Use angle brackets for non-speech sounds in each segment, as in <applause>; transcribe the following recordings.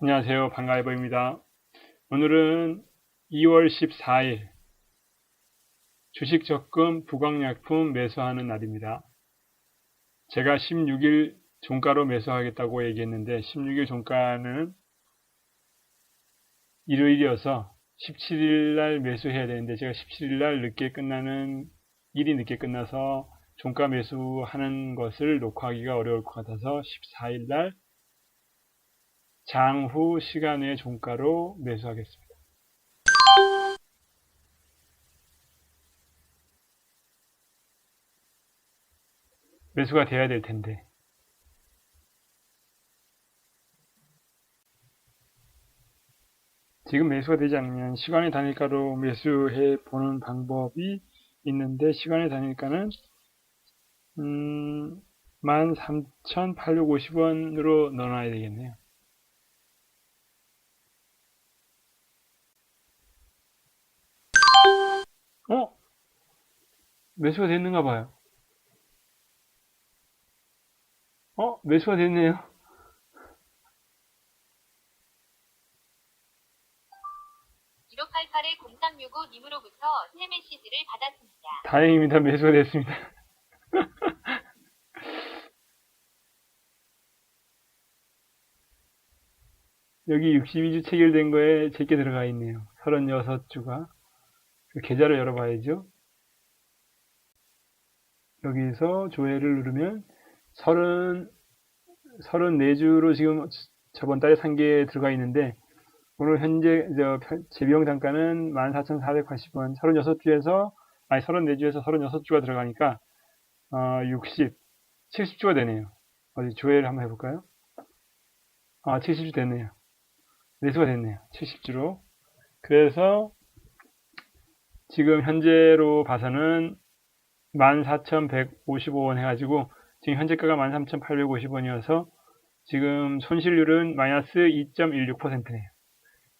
안녕하세요. 반가이버입니다. 오늘은 2월 14일 주식 적금 부강약품 매수하는 날입니다. 제가 16일 종가로 매수하겠다고 얘기했는데 16일 종가는 일요일이어서 17일 날 매수해야 되는데 제가 17일 날 늦게 끝나는 일이 늦게 끝나서 종가 매수하는 것을 녹화하기가 어려울 것 같아서 14일 날 장후 시간의 종가로 매수하겠습니다. 매수가 돼야 될 텐데. 지금 매수가 되지 않으면 시간의 단일가로 매수해 보는 방법이 있는데 시간의 단일가는 음, 13,850원으로 넣어놔야 되겠네요. 매수가 됐는가 봐요. 어? 매수가 됐네요. 님으로부터 새 메시지를 받았습니다. 다행입니다. 매수가 됐습니다. <laughs> 여기 62주 체결된 거에 제게 들어가 있네요. 36주가. 그 계좌를 열어봐야죠. 여기서 조회를 누르면 30, 34주로 지금 저번 달에 산게 들어가 있는데 오늘 현재 저 제비용 단가는 14,480원, 36주에서 아니 34주에서 36주가 들어가니까 어, 60, 70주가 되네요. 어디 조회를 한번 해볼까요? 아 70주 됐네요. 매수가 됐네요. 70주로. 그래서 지금 현재로 봐서는 14,155원 해가지고 지금 현재가가 13,850원이어서 지금 손실률은 마이너스 2.16%네요.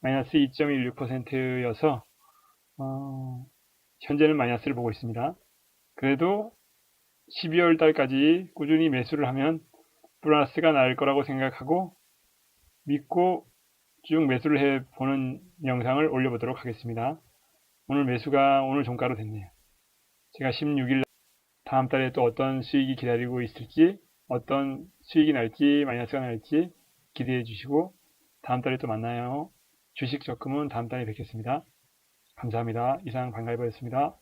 마이너스 2.16%여서 어, 현재는 마이너스를 보고 있습니다. 그래도 12월 달까지 꾸준히 매수를 하면 플러스가 날 거라고 생각하고 믿고 쭉 매수를 해 보는 영상을 올려보도록 하겠습니다. 오늘 매수가 오늘 종가로 됐네요. 제가 16일 다음 달에 또 어떤 수익이 기다리고 있을지 어떤 수익이 날지 마이너스가 날지 기대해 주시고 다음 달에 또 만나요. 주식 적금은 다음 달에 뵙겠습니다. 감사합니다. 이상 반가이버였습니다.